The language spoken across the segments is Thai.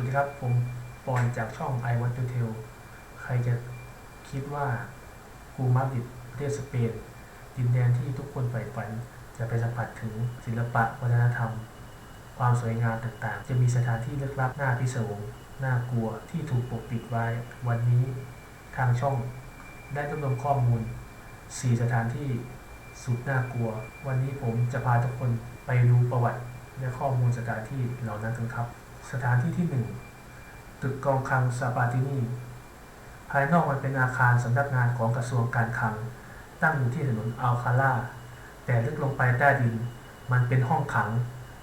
วัสดีครับ ผมปอนจากช่อง I Want to Tell ใครจะคิดว่ากูมาดริดประเทศสเปนดินแดนที่ทุกคนใฝ่ฝัน จะไปสัมผัสถึงศิลปะวัฒนธรรม ความสวยงามต่างๆ จะมีสถานที่ลึกลับน่าพิศวงน่ากลัวที่ถูกปกปิดไว้ วันนี้ทางช่องได้รวบรวมข้อมูล 4 สถานที่สุดน่ากลัว วันนี้ผมจะพาทุกคนไปดูประวัติและข้อมูลสถานที่เหล่านั้นกันครับ สถานที่ที่หนึ่งตึกกองคลังซาปาตินีภายนอกมันเป็นอาคารสำนักงานของกระทรวงการคลัง ตั้งอยู่ที่ถนนอัลคาล่าแต่ลึกลงไปใต้ดิน มันเป็นห้องขัง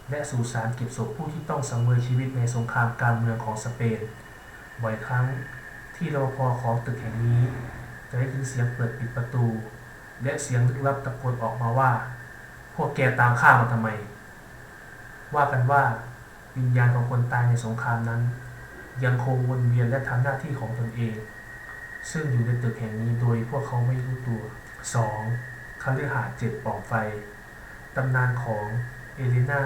และสุสานเก็บศพผู้ที่ต้องสังเวยชีวิตในสงครามกางเมืองของสเปน บ่อยครั้งที่รปภของตึกแห่งนี้ จะได้ยินเสียงเปิดปิดประตู และเสียงลึกลับตะโกนออกมาว่า พวกแกตามข้ามาทำไม ว่ากันว่า วิญญาณของคนตายในสงครามนั้น ยังคงวนเวียนและทำหน้าที่ของตนเอง ซึ่งอยู่ในตึกแห่งนี้โดยพวกเขาไม่รู้ตัว 2. คฤหาสน์เจ็ดปล่องไฟตำนานของเอเลนา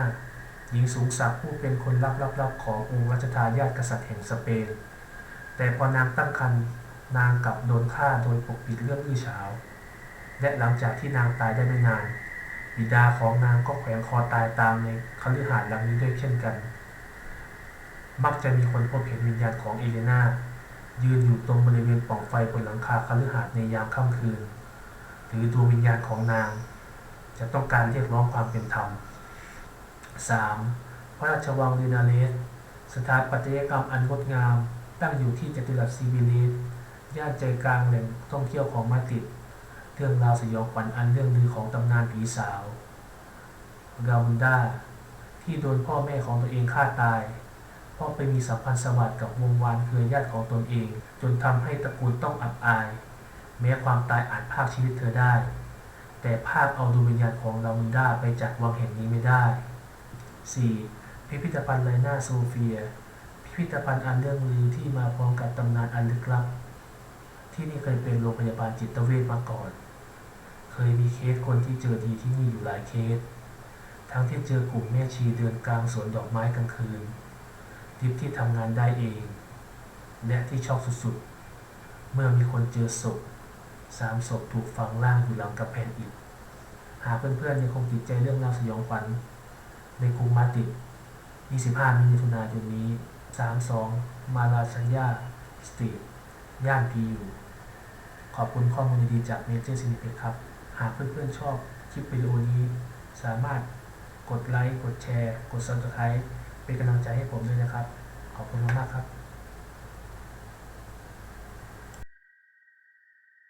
หญิงสูงศักดิ์ผู้เป็นคนลับๆๆขององค์รัชทายาทกษัตริย์แห่งสเปน แต่พอนางตั้งครรภ์นางกลับโดนฆ่าโดยปกปิดเรื่องอื้อฉาว และหลังจากที่นางตายได้ไม่นาน บิดาของนางก็แขวนคอตายตามในคฤหาสน์หลังนี้ด้วยเช่นกัน มักจะมีคนพบเห็นวิญญาณของเอเลนายืนอยู่ตรงบริเวณปล่องไฟบนหลังคาคฤหาสน์ในยามค่ำคืน หรือดวงวิญญาณของนาง จะต้องการเรียกร้องความเป็นธรรม 3. พระราชวังเรนาเลส สถาปัตยกรรมอันงดงาม ตั้งอยู่ที่จัตุรัสซีบิลิสย่านใจกลางแหล่งท่องเที่ยวของมาดริด เรื่องราวสยองขวัญอันเรื่องลือของตำนานผีสาวกามุนดาที่โดนพ่อแม่ของตัวเองฆ่าตาย พราะไปมีสัมพันธ์สวัสดิ์กับวงวานเครือญาติของตนเอง จนทำให้ตระกูลต้องอับอาย แม้ความตายอาจพรากชีวิตเธอได้ แต่ภาพเอาดวงวิญญาณของลามุนดาไปจากวังแห่งนี้ไม่ได้ 4. พิพิธภัณฑ์ไลนาโซเฟีย พิพิธภัณฑ์อันเรื่องลือที่มาพร้อมกับตำนานอันลึกลับ ที่นี่เคยเป็นโรงพยาบาลจิตเวชมาก่อน เคยมีเคสคนที่เจอดีที่นี่อยู่หลายเคส ทั้งที่เจอกลุ่มแม่ชีเดินกลางสวนดอกไม้กลางคืน ทิปที่ทำงานได้เอง และที่ช็อกสุดๆ เมื่อมีคนเจอศพสามศพถูกฝังล่างอยู่หลังกระแพงอิฐหากเพื่อนๆยังคงติดใจเรื่องราวสยองขวัญในกรุงมาดิด 25 มิถุนายนนี้ 32 มาลาชัญญาสตรีทย่านพีอยู่ ขอบคุณข้อมูลดีๆจากเมเจอร์ซินิเพ็ครับ หากเพื่อนๆชอบคลิปวิดีโอนี้ สามารถกดไลค์ กดแชร์ กด Subscribe เป็นกำลังใจให้ผมด้วยนะครับ ขอบคุณมากครับ